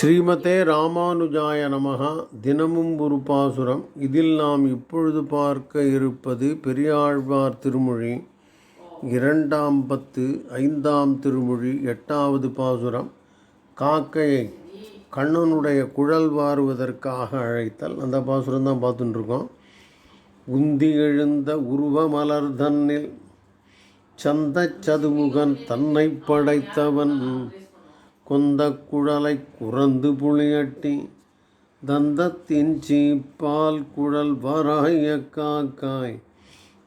ஸ்ரீமதே ராமானுஜாய நமகா தினமும் ஒரு பாசுரம். இதில் நாம் இப்பொழுது பார்க்க இருப்பது பெரியாழ்வார் திருமொழி. இரண்டாம் பத்து ஐந்தாம் திருமொழி எட்டாவது பாசுரம். காக்கையை கண்ணனுடைய குழல் வாருவதற்காக அழைத்தல். அந்த பாசுரம் தான் பார்த்துட்டுருக்கோம். உந்தி எழுந்த உருவமலர் தன்னில் சந்தச் சதுமுகன் தன்னை படைத்தவன். கொந்த குழலை குறந்து புளியட்டி தந்தத்தின் சீப்பால் குழல் வாராய் அக்காக்காய்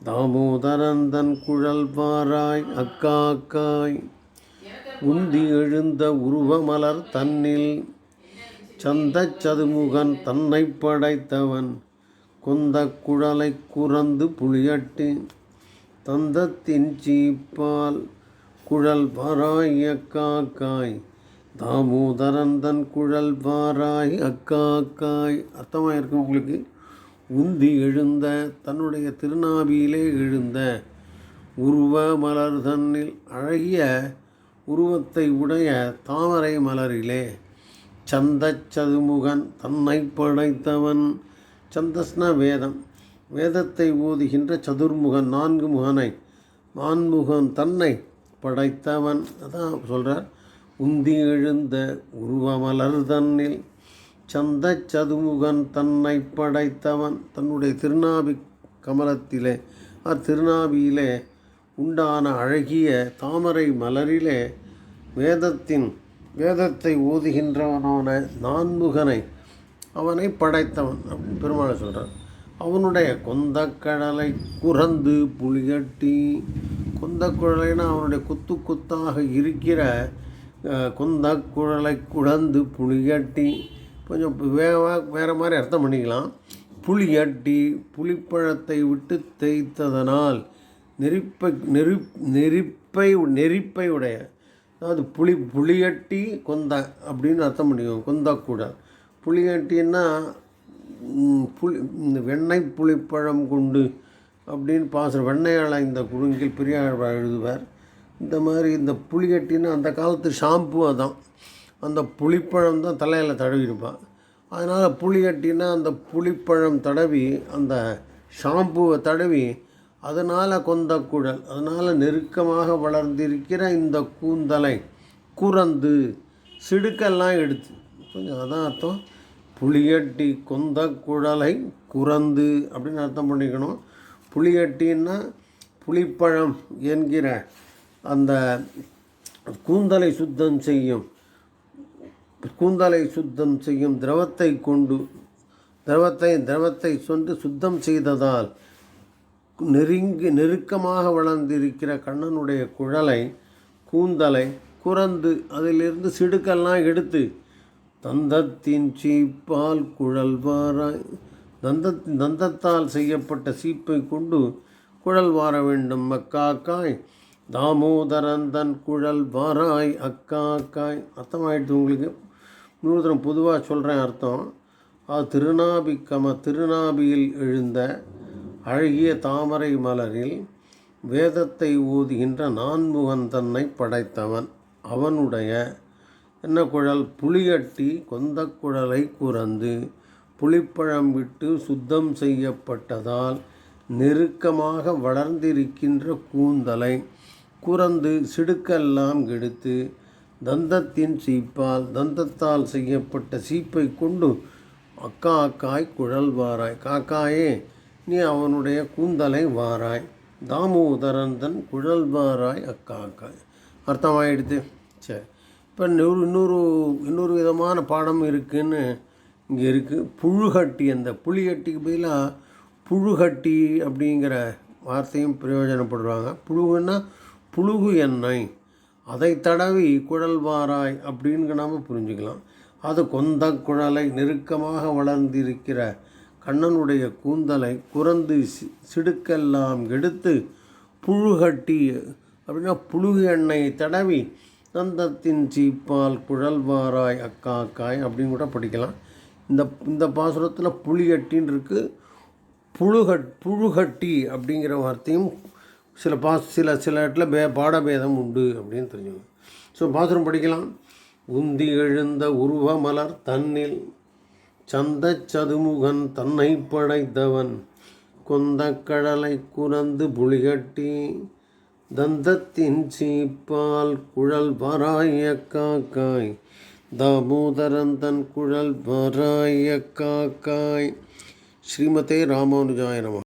தாமோதரந்தன் குழல் வாராய் அக்காக்காய். உந்தி எழுந்த உருவமலர் தன்னில் சந்த சதுமுகன் தன்னை படைத்தவன் கொந்த குழலை குறந்து புளியட்டி தந்தத்தின் சீப்பால் குழல் வாராய் அக்காக்காய். தாமோதரன் தன் குழல் வாராய் அக்காக்காய். அர்த்தமாக இருக்கும் உங்களுக்கு? உந்தி எழுந்த தன்னுடைய திருநாவியிலே எழுந்த உருவ மலர் தன்னில் அழகிய உருவத்தை உடைய தாமரை மலரிலே. சந்தச் சதுமுகன் தன்னை படைத்தவன். சந்தஸ்ன வேதம். வேதத்தை ஓதுகின்ற சதுர்முகன் நான்கு முகனை மான்முகன் தன்னை படைத்தவன். அதான் சொல்கிறார் உந்தி எழுந்த உருவமலர் தன்னில் சந்த சதுமுகன் தன்னை படைத்தவன். தன்னுடைய திருநாபி கமலத்திலே அத்திருநாபியிலே உண்டான அழகிய தாமரை மலரிலே வேதத்தின் வேதத்தை ஓதுகின்றவனான நான்முகனை அவனை படைத்தவன் அப்படின்னு பெருமாளை சொல்கிறார் அவனுடைய கொந்தக்கடலை குறந்து புளிகட்டி கொந்தக்குழலைனா அவனுடைய குத்து குத்தாக இருக்கிற கொந்தக்குழலை குழந்து புளிகட்டி கொஞ்சம் வேகமாக வேறு மாதிரி அர்த்தம் பண்ணிக்கலாம். புளியட்டி புளிப்பழத்தை விட்டு தேய்த்ததனால் நெருப்பை நெரு நெருப்பை நெருப்பை உடைய அதாவது புளி புளியட்டி கொந்த அப்படின்னு அர்த்தம் பண்ணிக்கோங்க கொந்தக்கூட புளியட்டின்னா புளி இந்த வெண்ணெய் புளிப்பழம் கொண்டு அப்படின்னு பாசுற வெண்ணையால் இந்த குழுங்கில் பெரியாழ்வார் எழுதுவார். இந்த மாதிரி இந்த புளிகட்டின்னு அந்த காலத்து ஷாம்பு அதான். அந்த புளிப்பழம் தான் தலையில் தடவிருப்பான் அதனால் புளிகட்டினா அந்த புளிப்பழம் தடவி அந்த ஷாம்புவை தடவி அதனால் கொந்த குழல் அதனால் நெருக்கமாக வளர்ந்திருக்கிற இந்த கூந்தலை குறந்து சிடுக்கெல்லாம் எடுத்து கொஞ்சம் அதான் அர்த்தம். புளியட்டி கொந்த குழலை குறந்து அப்படின்னு அர்த்தம் பண்ணிக்கணும். புளியட்டின்னா புளிப்பழம் என்கிற அந்த கூந்தலை சுத்தம் செய்யும் கூந்தலை சுத்தம் செய்யும் திரவத்தை கொண்டு திரவத்தை திரவத்தை சொண்டு சுத்தம் செய்ததால் நெருங்கி நெருக்கமாக வளர்ந்திருக்கிற கண்ணனுடைய குழலை கூந்தலை குறந்து அதிலிருந்து சிடுக்கெல்லாம் எடுத்து தந்தத்தின் சீப்பால் குழல்வாராய் தந்த தந்தத்தால் செய்யப்பட்ட சீப்பை கொண்டு குழல் வார வேண்டும். மக்காக்காய் தாமோதரன் தன் குழல் வாராய் அக்கா அக்காய் அர்த்தமாயிடுது உங்களுக்கு? முழுவதும் பொதுவாக சொல்கிறேன் அர்த்தம். அது திருநாபிக்கம திருநாபியில் எழுந்த அழகிய தாமரை மலரில் வேதத்தை ஓதுகின்ற நான்முகன் தன்னை படைத்தவன். அவனுடைய என்ன குழல்? புளியட்டி கொந்த குழலை குறந்து புளிப்பழம் விட்டு சுத்தம் செய்யப்பட்டதால் நெருக்கமாக வளர்ந்திருக்கின்ற கூந்தலை குறந்து சிடுக்கெல்லாம் கெடுத்து தந்தத்தின் சீப்பால் தந்தத்தால் செய்யப்பட்ட சீப்பை கொண்டு அக்கா அக்காய் குழல் வாராய் காக்காயே நீ அவனுடைய கூந்தலை வாராய். தாமோதரந்தன் குழல் வாராய் அக்கா அக்காய் அர்த்தமாயிடுது சரி இப்போ இன்னொரு இன்னொரு இன்னொரு விதமான பாடம் இருக்குதுன்னு இங்கே இருக்குது புழுகட்டி அந்த புளிகட்டிக்கு பதிலாக புழுகட்டி அப்படிங்கிற வார்த்தையும் பிரயோஜனப்படுறாங்க. புழுகுன்னா புழுகு எண்ணெய். அதை தடவி குழல்வாராய் அப்படின்னு நாம் புரிஞ்சுக்கலாம். அது கொந்த குழலை நெருக்கமாக வளர்ந்திருக்கிற கண்ணனுடைய கூந்தலை குறந்து சிடுக்கெல்லாம் எடுத்து புழுகட்டி அப்படின்னா புழுகு எண்ணெய் தடவி நந்தத்தின் சீப்பால் குழல் அக்கா அக்காக்காய் அப்படின்னு கூட படிக்கலாம். இந்த இந்த பாசுரத்தில் புளியட்டின்னு இருக்குது புழுகட் புழுகட்டி அப்படிங்கிற வார்த்தையும் சில பா சில சில இடத்துல பே பாடபேதம் உண்டு அப்படின்னு தெரிஞ்சுக்கணும் ஸோ பாசுரம் படிக்கலாம். உந்தி எழுந்த உருவமலர் தன்னில் சந்த சதுமுகன் தன்னை படைத்தவன். கொந்த கடலை குரந்து புலிகட்டி தந்தத்தின் சீப்பால் குழல் வராய காக்காய். தாமோதரன் தன் குழல் வராய காக்காய். ஸ்ரீமதே ராமானுஜாயனம்